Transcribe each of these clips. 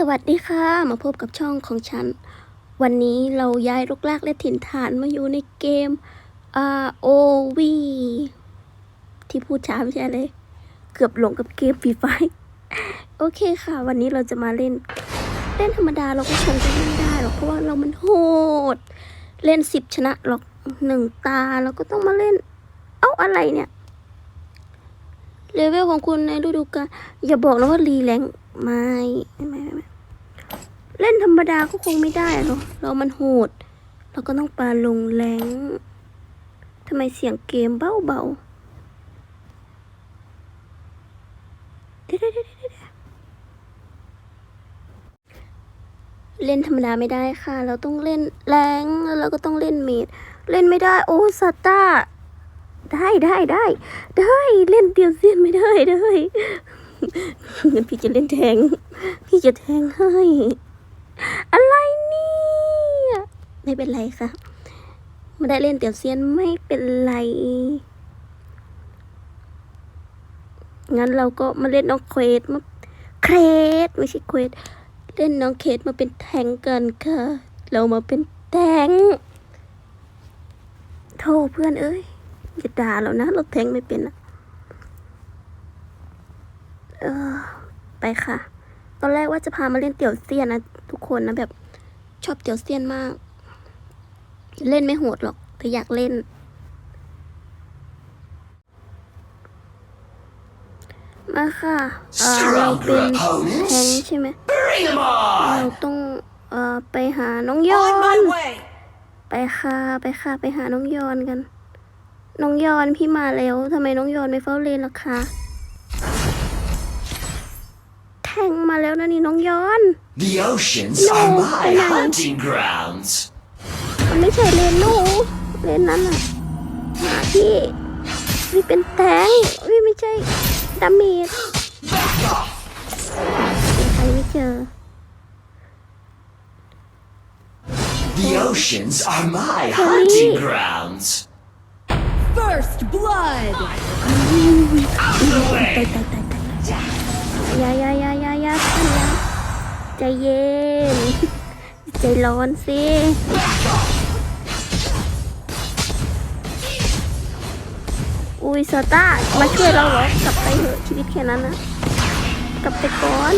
สวัสดีค่ะ มาพบกับช่องของฉัน วันนี้เราย้ายลูกลากและถิ่นฐานมาอยู่ในเกม ROV ที่พูดช้าไม่ใช่เลย เกือบหลงกับเกมฟรีไฟโอเคค่ะ วันนี้เราจะมาเล่น เล่นธรรมดาเราก็คงจะเล่นได้หรอกเพราะว่าเรามันโหด เล่นสิบชนะหรอกหนึ่งตาเราก็ต้องมาเล่น เอ้าอะไรเนี่ยเลเวลของคุณในฤดูกาลอย่าบอกนะว่ารีแรง ไม่ไม่ไม่ไม่เล่นธรรมดาก็คงไม่ได้หรอกเรามันโหด เราก็ต้องปาลงแรงทำไมเสียงเกมเบาเบาๆเดี๋ยวเล่นธรรมดาไม่ได้ค่ะ เราต้องเล่นแรงแล้วเราก็ต้องเล่นเมดเล่นไม่ได้ โอ้สตาได้ได้ได้ได้ เล่นเตียวเซียนไม่ได้ได้ งั้นพี่จะเล่นแทง พี่จะแทงให้ อะไรเนี่ยไม่เป็นไรค่ะไม่ได้เล่นเตียวเซียนไม่เป็นไร งั้นเราก็มาเล่นน้องเควสมาเครสไม่ใช่เควสเล่นน้องเคสมาเป็นแทงกันค่ะ เรามาเป็นแทงโทษเพื่อนเอ้ยอย่าด่าเรานะ เราแทงไม่เป็นอะ ออ ไปค่ะ ตอนแรกว่าจะพามาเล่นเตี่ยวเซียนนะทุกคนนะแบบชอบเตี่ยวเซียนมาก เล่นไม่โหดหรอกแต่อยากเล่น มาค่ะเออเราเป็นแทงใช่ไหมเราต้องเอ่อไปหาน้องยอน ไปค่ะ ไปค่ะ ไปหาน้องยอนกัน น้องยอนพี่มาแล้วทำไมน้องยอนไม่เฝ้าเลนล่ะคะ มาแล้วนะนี่น้องยอน The oceans No, are my no. hunting grounds. มันไม่ใช่เลนหนูเลนนั้นน่ะหาพี่พี่เป็นแทงพี่ไม่ใช่ดาเมจ Back off! ใครไม่เจอ The oceans are my hunting grounds. First blood! Out of the ตาย way! ตายตายตายตายอยาอยาอยาอย าอยาท่านอยาใจเย็น ใจร้อนสิอุ้ยโซต้ามาช่วยเราเหรอกลับไปเถอะชีวิตแค่นั้นนะกลับไปก่อน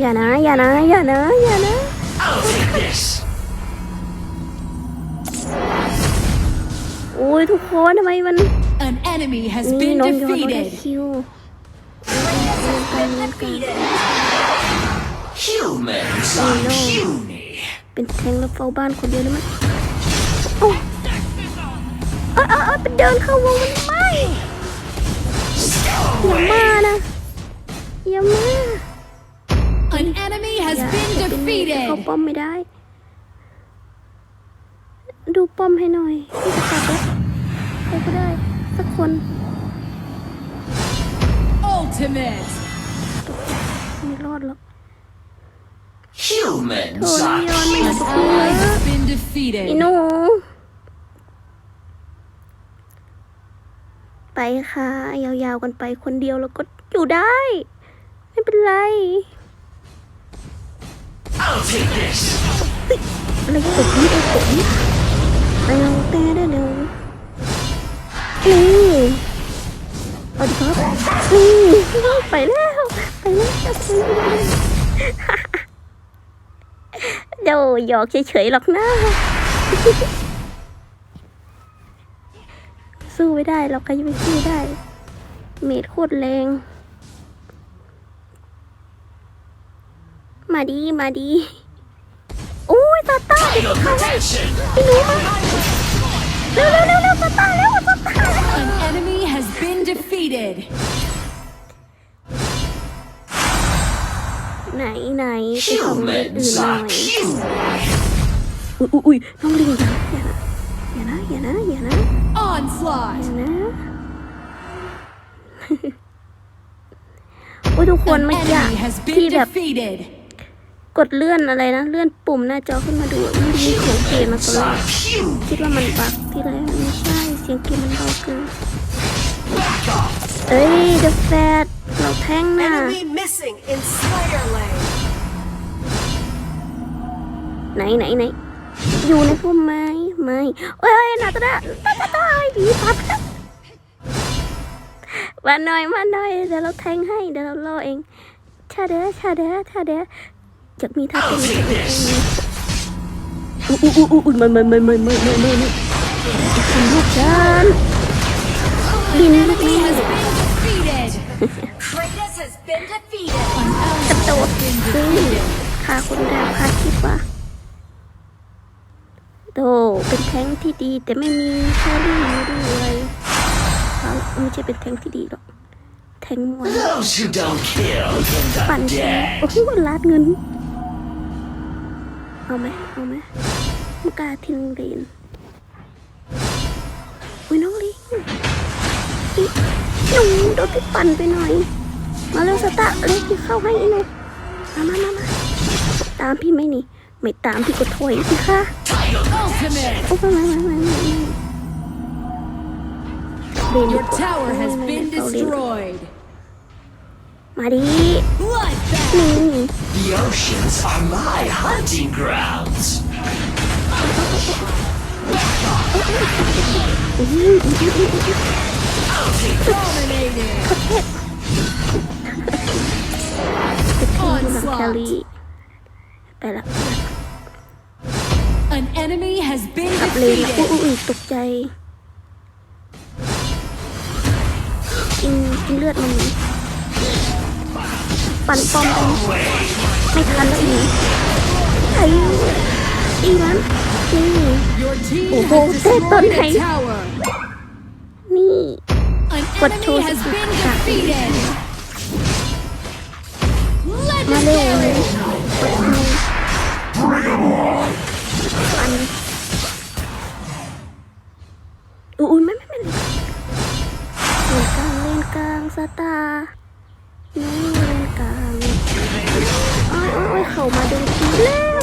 อย่านะ อย่านะ อย่านะ อย่านะอุ้ยทุกคนทำไมมัน An enemy has นี่ been น้องโยนเราได้ defeated. คิว Humans Oh, are no. puny. เป็นแทงแล้วเฝ้าบ้านคนเดียวได้ไหมโอ้เออเออเออเป็นเดินเข้าวงมันไม่อย่ามานะอย่ามา An enemy อ has ย่า been จะเป็นเมย์จะเข้า defeated. ป้อมไม่ได้ ดูป้อมให้หน่อยพี่จะตัดแล้วใครก็ได้ สักคน Ultimate. ไม่รอดหรอก Humans โถ are นี่ยอนไม่ An เอาสักคน ally เลย has been อี defeated. หนูไปค่ะ ยาวๆกันไปคนเดียวแล้วก็อยู่ได้ ไม่เป็นไร I'll take this! อะไรตกนี้ไอ้ตกนี้เร็วแต่เร็วเร็ว นี่เอาดิครับนี่ไปแล้วไปแล้ว ไปแล้วเดี๋ยวหยอกเฉยๆหรอกนะสู้ไม่ได้เราใครจะไปสู้ได้ เมดโคตรแรง มาดีมาดี โอ้ยตาตา Final protection! พี่หนูมาเร็วเร็วเร็วเร็วตาตาเร็วตาตา An enemy has been defeated. ไหนไหนไปของเล่นอื่น Humans หน่อ are ย puny. อุ้ยอุ้ยอุ้ยน้องลิงอย่านะอย่านะอย่านะอย่านะ Onslaught. อย่านะโอ้ยทุกคน An เมื่อกี้ enemy has ที่ been แบบ defeated. กดเลื่อนอะไรนะ เลื่อนปุ่มหน้าจอขึ้นมาดูมันมีเสียงเกมมาต Humans ลอด are puny. คิดว่ามันบัก ที่แรกไม่ใช่เสียงเกมมันเบาเกิน Back off! เอ้ยเดอะแฟตเราแทงน่ะ Enemy missing in Slayer Lane. ไหนไหนไหนอยู่ในพุ่มไม้ไม่เอ้ยนาตาดาตาตาตายผีปัดมาหน่อยมาหน่อยเดี๋ยวเราแทงให้เดี๋ยวเรารอเองชาเดะชาเดะชาเดะอยากมีท่า I'll เต้น take this. อู้อู้อู้อู้ไม่ไม่ไม่ไม่ไม่ไม่ไม่ไม่ทำลูกฉันบินลูก Enemy นี้ has been defeated. Kratos has been defeated. กระโดดซึ่งฆ่าคนแรกฆ่าคิดว่าโตเป็นแท้งที่ดีแต่ไม่มีแครี่ด้วยเขาไม่ใช่เป็นแท้งที่ดีหรอก แท้งมวย Those who don't kill end ปั่น up แท้ง dead. โอ้โหลาดเงิน เอาไหมเอาไหมมกล้าทิ้งเรน อุ้ยน้องลิงอีหนูโดนพี่ปั่นไปหน่อย มาเร็วสตาร์เร็วพี่เข้าให้อีหนูมามามามาตามพี่ไหมนี่ ไม่ตามพี่ก็ถอยสิคะ Ultimate. โอ้ไม่ไม่ไม่ไม่ไม่เรนดี Your กว่า tower has ไม่ been ไม่เอาเรน destroyed. มาดิ Bloodbath. นี่ The oceans are my hunting grounds. อื้อหืออื้อหืออื้อหือ Dominated. จะทิ้งหลังแคลรี่ไปละ An enemy has been กลับเลนอุ้ย defeated. อุ้ยอุ้ยตกใจกินกินเลือดมันปั่นปอมไปไม่ทันแล้วอีไอ้อีมัน โอ้โหเต้ต้นไหนนี่กดโชว์สกิลค่ะมาเร็วอันอุ้ยไม่ไม่ไม่เลยกลางเล่นกลางสตาร์นี่เล่นกลางโอ้ยโอ้ยเขามาดูทีแล้ว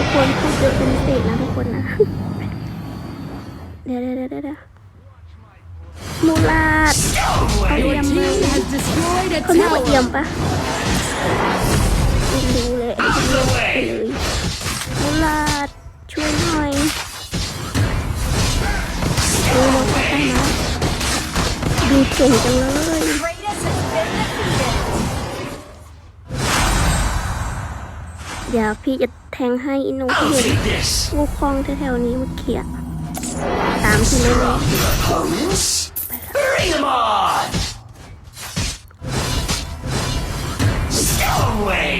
ทุกคนพูดเยอะเป็นเศษนะทุกคนนะ เดี๋ยวเดี๋ยวเดี๋ยวมูลาด Stowaway. Your team has destroyed a เขาเรียกว่าเอี่ยมปะไม่รู้เลยไม่รียกไปเลยมูลาดช่วยหน่อยดูมองเข้าใกล้นะดูเก่งจังเลยเดี๋ยวพี่จะ ทงให้อินูที่ I'll เห็น take this. วูคองแถวๆนี้มาเขี่ยตามพี่เลยเลย Opponents. Bring them on. Stowaway.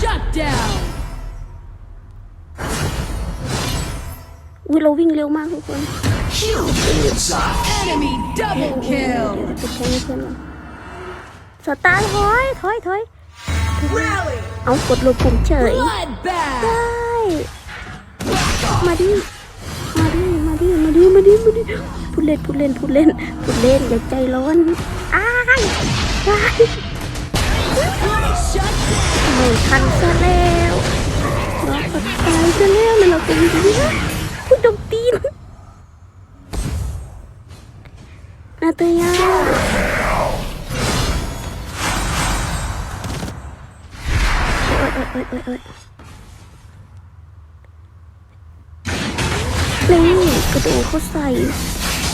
Shut down. อุ้ยเราวิ่งเร็วมากทุกคน Humans are Enemy double เดี๋ยว kill. จะแทงให้เพื่อนเราสตาร์ทถอยถอยถอย Rally. เอากดลงปุ่มเฉย Bloodbath. ได้มาดิมาดิมาดิมาดิมาดิมาดิพูดเล่นพูดเล่นพูดเล่นพูดเล่นอย่าใจร้อนอ้ายว้าย Shut down. ไม่ทันซะแล้วเราก็ตายซะแล้วแล้วเราเป็นยังไงพูดดงตีนนาตยา อ๊ยโอ๊ยโอ๊ยโอ๊ยโอ๊ยนี่กระโดดเขาใส่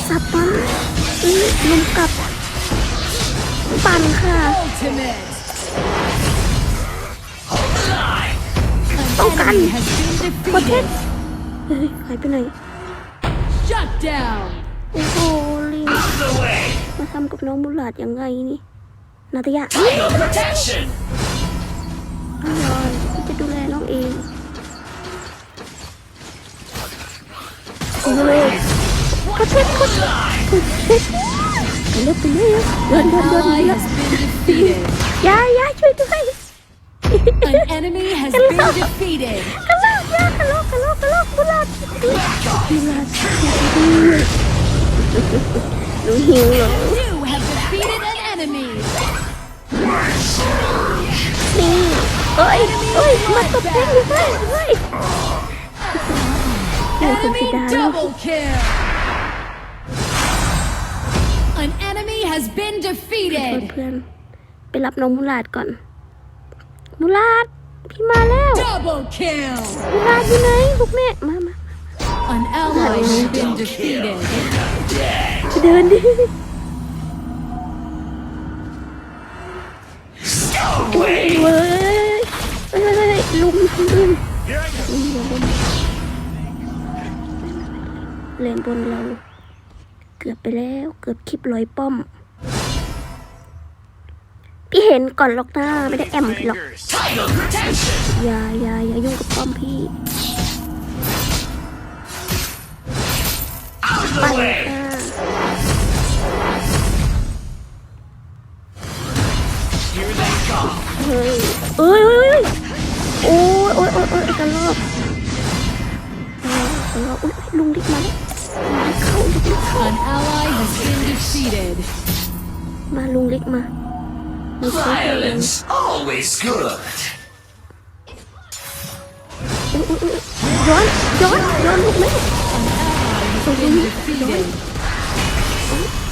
สับมันอื้อลุมกลับ ปั่นค่ะ Ultimate. Oh, An enemy has been ประเทศ defeated. เฮ้ยหายไปไหน Shut down. โอ้โหลิง out of the way. มาทำกับน้องบุหลาดยังไงนี่ นาตยา Title protection. อร่อยพี่จะดูแลน้องเองโอ้ยขอโทษขอโทษขอโทษเร็วไปเร็วเดินเดินเดิน ally เร็ว has been defeated. ยายาช่วยด้วย An enemy has been defeated. กระโลกยากระโลกกระโลกกระโลกกุหลาบกุลาบหนูหิวเหรอ You have defeated an enemy. นี่ เอ้ยเอ้ยมาตบเต้นอยู่เฮ้ยเฮ้ยโอ้คุณ Enemy จะได้แล้ว double kill. An enemy has been โทษ defeated. เพื่อน ไปรับน้องมูลาดก่อน มูลาดพี่มาแล้ว Double kill. มูลาดอยู่ไหนลูกแม่มามา An ally has been defeated. เดินดิ Go away! เว้ยเฮ้ย เฮ้ยเฮ้ยลุมลุมลุมลุมลุมเลนบนเรา เกือบไปแล้วเกือบคลิปลอยป้อม พี่เห็นก่อนหรอกหนะไม่ได้แอมพี่หรอกอย่าอย่าอย่ายุ่งกับป้อมพี่ไปค่ะเฮ้ยเอ้ยเอ้ยเอ้ย โอ้ยโอ้ยโอ้ยโอ้ยกระรอกเออกระรอกอุ้ยลุงดิกมาแล้วลุงดิกเข้าลุงดิกเข้า An ally has been defeated. มาลุงเล็กมามีเสื้อตัวเอง Violence, always good! อุ๊ยอุ๊ยอุ๊ยย้อนย้อนย้อนลูกแม่ Has been defeated.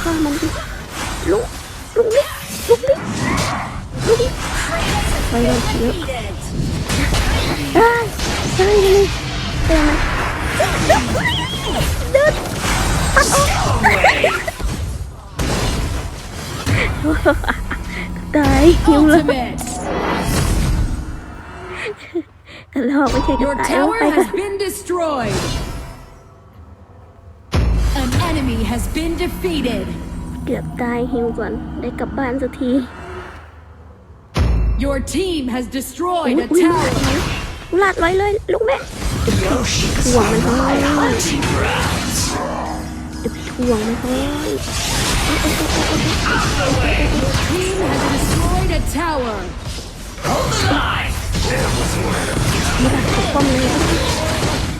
ฆ่ามันดิลุงลุงเล็กลุงเล็กลุงเล็ก Kratos has ไปเลยเยอะ ตายหิวแล้ว Ultimate. กระรอกไม่ใช่กระ Your ต่ายเอา tower ไปกัน has been destroyed. An enemy has been defeated. เกือบตายหิวก่อน ได้กลับบ้านสักที Your team has อุ๊ย destroyed a อุ๊ย tower. ลาดร้อยเลยลูกแม่ The oceans Wow, are man. my hunting grounds! เดี๋ยวไปทวงมันเฮ้ย Out of the way! Team has destroyed a tower. Hold the line! ไม่ได้ปกป้องเลย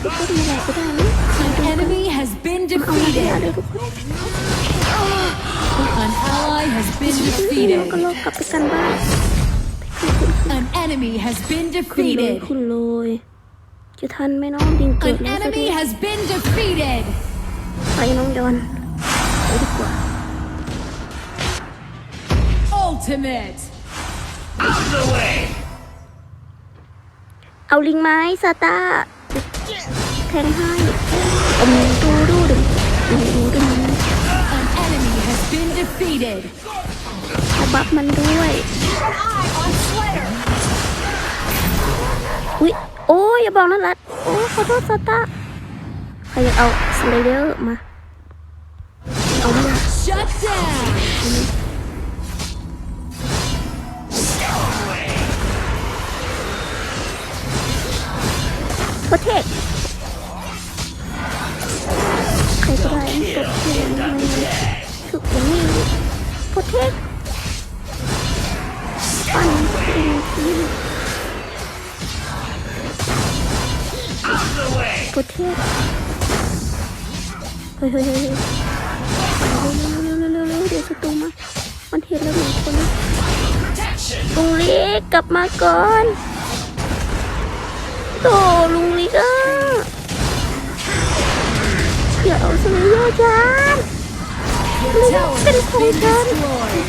ปกป้องไม่ได้ก็ได้นะ An enemy has been เอาไม่ได้เล defeated. ยทุกคน An ally has been แล้วก็ defeated. An enemy has been ขึ้นเลย defeated. ขึ้นเลย จะทันไหมน้องดิงเกิด An แล้วซะด้ว enemy ย has been defeated. ไปน้องยอนไปดีกว่า Ultimate. Out of the way! เอาลิงไม้ซาตาแทงให้อมดูดูดึงดูดูดึง An enemy has been defeated. เอาบัฟมันด้วย อุ้ยโอ้ยอย่าบอกนะรัดโอ้ขอโทษซาตาใครอยากเอาสไลเดอร์มา เอามาโปรเทคใครก็ได้ตบเสียงทำไมถึกอย่างนี้โปรเทค the way! โปรเทคเฮ้ยเฮ้ยเฮ้ยเฮ้ยเร็วเร็วเร็วเร็วเร็วเดี๋ยวศัตรูมา มันเห็นแล้วหนึ่งคนนะลุงลิกกลับมาก่อนโตลุงลิกอะอย่าเอาสไลเดอจาน Your tower has been destroyed.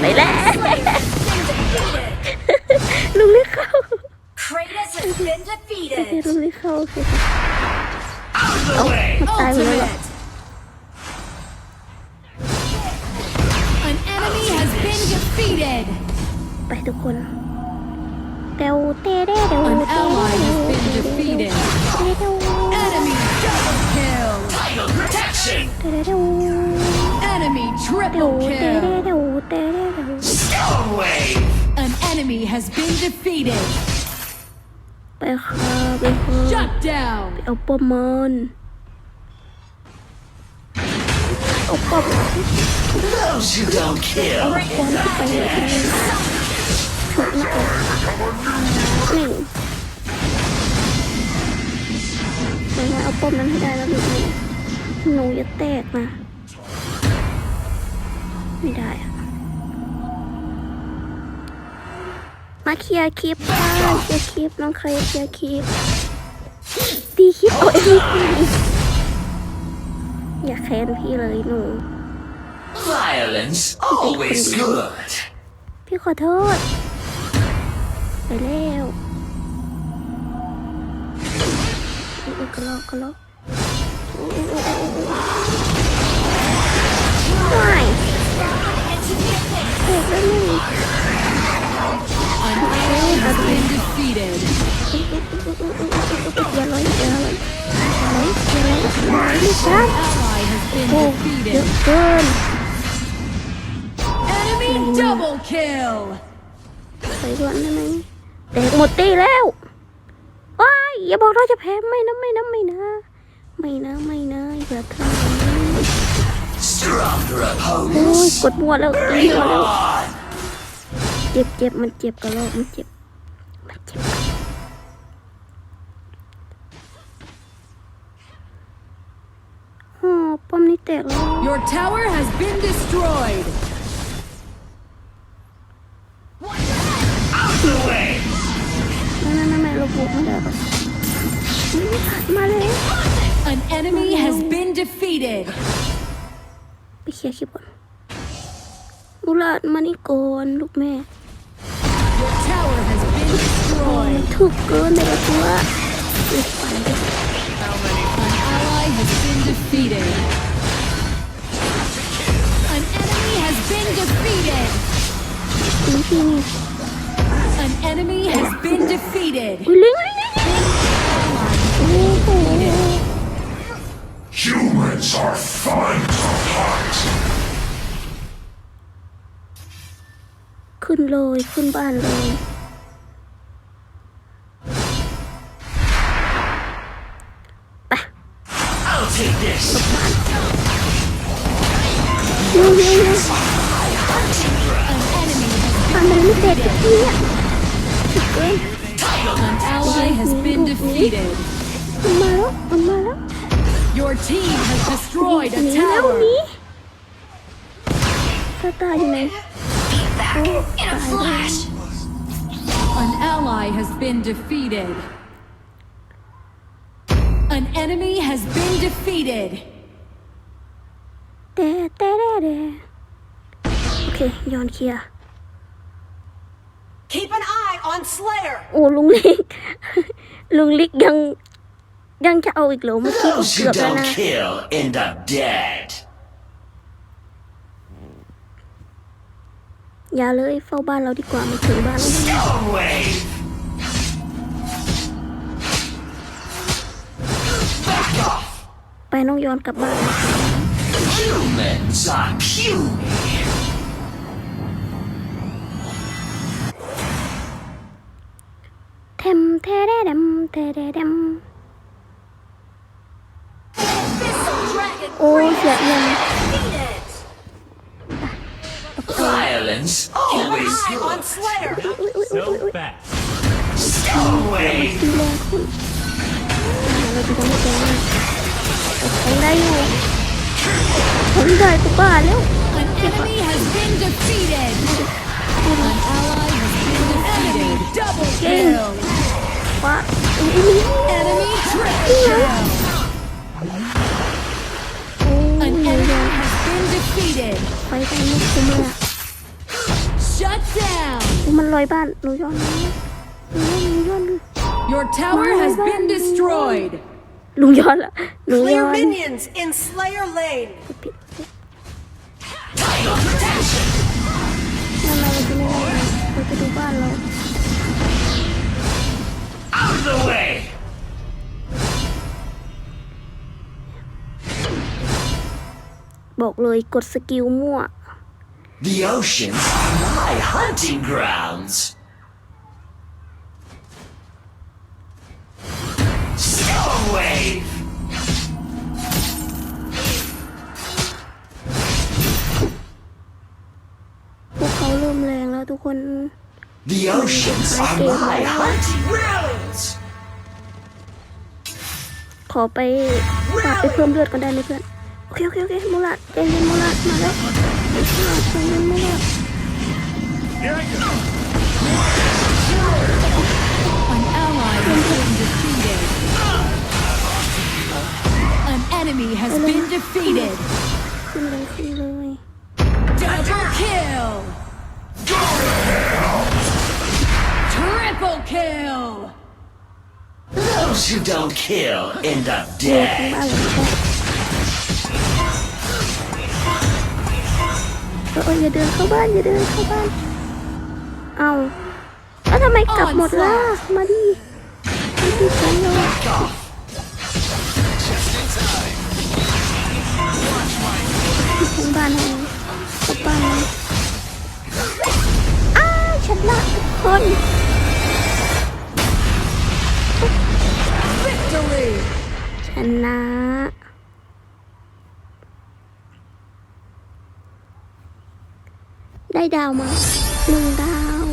ไปแล้ว หรอ Ultimate. An enemy has been defeated. ไปทุกคนเดวเตเดเดว An เต ally has been defeated. เดเดว Enemy double kill. Title protection! เดเดว Enemy เดว triple เตเด kill. เดวเตเดเดว Stone wave! An enemy has been defeated. ไปค่ะไปค่ะ Shut down. เอาปอมมอนเอาปอบ Those who don't kill ป้อมไปเลยฉุกหน้าอกหนึ่งเดี๋ยวนะเอาป้อมนั้นให้ได้แล้วหนูหนูจะแตกนะ ไม่ได้อะ มาเคลียร์คลิปค่ะเคลียร์คลิปน้องใครเคลียร์คลิปตีคลิปเอาเองอย่าแค้นพี่เลยหนู Violence always good. พี่ขอโทษ ไปแล้วอุ๊ยกระลอกกระลอกอุ๊ยอุ๊ยอุ๊ยอุ๊ยอุ๊ยไม่เอกแล้วหนึ่ง An ally has been defeated. อย่าลยอย่าลยอย่าลยอย่าลยอย่าลอยไม่ครับ Ally has been เย defeated. เกิน Enemy double kill. ไปด่วนได้ไหมแตกหมดตีแล้วว้ายอย่าบอกเราจะแพ้ไม่นะไม่นะไม่นะ ไม่นะไม่นะอย่าทำอย่างนี้โอ้ยกดมัวแล้วตีมัวแล้ว เจ็บเจ็บมันเจ็บกระโหลกมันเจ็บ มันเจ็บ โอ้ป้อมนี่แตกแล้ว Your tower has been destroyed. Out the way. ไม่ไม่ไม่ไม่เราบุกไม่ได้หรอกมาเลย An enemy has been defeated. ไปเคลียร์คลิปก่อนบุราดมานี่ก่อนลูกแม่ Your tower has been destroyed. ถูกเกินเลยตัวอีกไปเลย An ally has been defeated. An enemy has been defeated. ตีที่นี่ An enemy has been defeated. อุ้ยลิงลิงลิงโอ้โห Humans are fun to hunt. ขึ้นเลยขึ้นบ้านเลยเร็วเร็วเร็วทำอะไรไม่เสร็จสักทีอะถูกเกิน An ally has been defeated. มันมาแล้วมันมาแล้ว Your team has destroyed ห a นีแล้วห tower. นีสตาร์อยู่ไหน In a flash. An ally has been defeated. An enemy has been defeated. แต่แต่แต่แต่โอเคย้อนเคลียร์ Keep an eye on Slayer. โอ้ลุงลิก ลุงลิกยัง ยังจะเอาอีกเหรอเมื่อกี้ก็ Those เกื who อบแล้ว don't นะ kill end up dead. อย่าเลยเฝ้าบ้านเราดีกว่าไม่ถึงบ้านแล้ว Stormwave. Back off. ไปน้องย้อนกลับบ้าน Humans are puny. เทมเทเดเดมเทเดเดม Missile Dragon โอ้เสียยัง defeated. violence always good. So fast. Stowaway! An enemy has been defeated. An ally has been defeated. Double kill. What? Enemy triple. อุ๊ยมันลอยบ้านหนูย้อนหนูย้อน Your tower has been destroyed. ลุงย้อนละหนูย้ Clear อน minions in Slayer Lane. ผิดผิดนั่นเราจะไม่ได้เราจะดูบ้านเรา Out of the way. บอกเลยกดสกิลมั่ว The oceans are my hunting grounds. Storm wave! The oceans are my hunting grounds. ขอไปปรับไปเพิ่มเลือดกันได้ไหมเพื่อน โอเคโอเคโอเคมูลัดเจนเจนมูลัดมาแล้ว มูละใจเย็นมูละ An ally has been defeated. An enemy has been defeated. ขึ้นเลยขึ้นเลย Double kill. Triple kill. Those who don't kill end up เด็ก dead. บ้านหลังแรกเออเอย่าเดินเข้าบ้านอย่าเดินเข้าบ้าน เอาแล้วทำไมกลับหมดล่ะ มาดิมาดิฉันเลยถึงบ้านให้กลับบ้านเลยอ้าฉันละทุกคนชนะ ได้ดาวมาหนึ่งดาว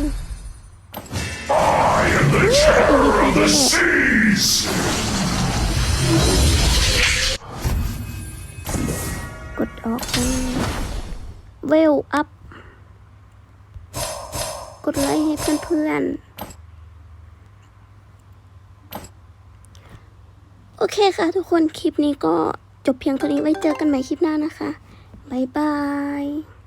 I am the terror of the seas! กดออกไปเวลอัพ กดไลค์ให้เพื่อนๆ โอเคค่ะทุกคนคลิปนี้ก็จบเพียงเท่านี้ไว้เจอกันใหม่คลิปหน้านะคะ บ๊ายบาย